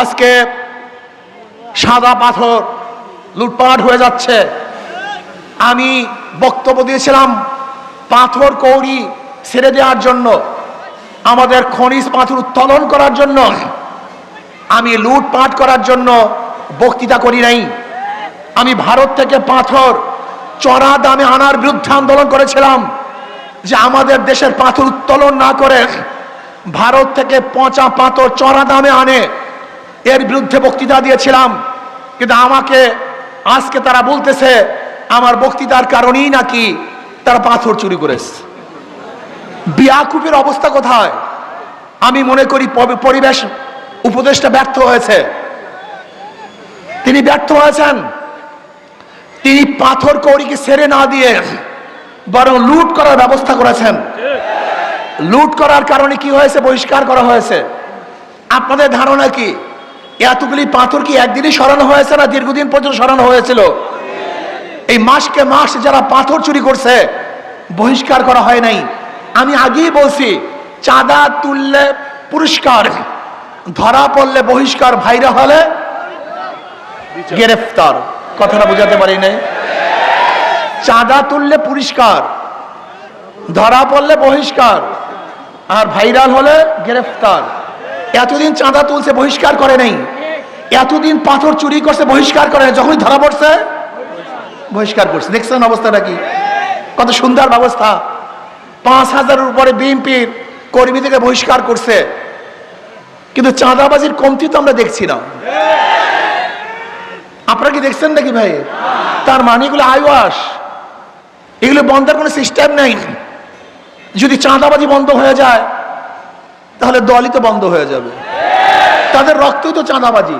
আজকে সাদা পাথর লুটপাট হয়ে যাচ্ছে। আমি বক্তব্য দিয়েছিলাম পাথর কৌড়ি ছেড়ে দেওয়ার জন্য, আমাদের খনিজ পাথর উত্তোলন করার জন্য, আমি লুটপাট করার জন্য বক্তৃতা করি নাই। আমি ভারত থেকে পাথর চড়া দামে আনার বিরুদ্ধে আন্দোলন করেছিলাম যে আমাদের দেশের পাথর উত্তোলন না করে ভারত থেকে পচা পাথর চড়া দামে আনে। এর বিরুদ্ধে বক্তৃতা দিয়েছিলাম। কিন্তু আমাকে, আজকে তারা বলতেছে, আমার বক্তৃতার কারণেই নাকি তারা পাথর চুরি করেছে। বিয়াকুপের অবস্থা কোথায়? আমি মনে করি পরিবেশ উপদেশটা ব্যর্থ হয়েছে। তিনি ব্যর্থ হয়েছেন। তিনি পাথর কৌড়িকে সেরে না দিয়ে বরং লুট করার ব্যবস্থা করেছেন। লুট করার কারণে কি হয়েছে, বহিষ্কার করা হয়েছে? আপনাদের ধারণা কি? এতগুলি পাথর কি একদিনই সরানো হয়েছে না দীর্ঘদিন পর্যন্ত সরানো হয়েছিল? এই মাসকে মাস যারা পাথর চুরি করছে, বহিষ্কার করা হয় নাই। আমি আগেই বলছি, চাঁদা তুললে পুরস্কার, ধরা পড়লে বহিষ্কার, ভাইরা হলে গ্রেফতার। কথাটা বোঝাতে পারি নাই? চাঁদা তুললে পুরস্কার, ধরা পড়লে বহিষ্কার, আর ভাইরাল হলে গ্রেফতার। এতদিন চাঁদা তুলছে, বহিষ্কার করে নাই। এতদিন পাথর চুরি করছে, বহিষ্কার করে নাই। যখনই ধরা পড়ছে, বহিষ্কার করছে। দেখছেন অবস্থাটা কি? কত সুন্দর ব্যবস্থা। পাঁচ হাজারের উপরে বিএনপির কর্মী থেকে বহিষ্কার করছে। কিন্তু চাঁদাবাজির কমতি তো আমরা দেখছি না। আপনারা কি দেখছেন নাকি ভাই? তার মানে এগুলো আইওয়াস। এগুলো বন্ধের কোনো সিস্টেম নেই। যদি চাঁদাবাজি বন্ধ হয়ে যায় তাহলে দলই তো বন্ধ হয়ে যাবে। তাদের রক্তই তো চাঁদাবাজি।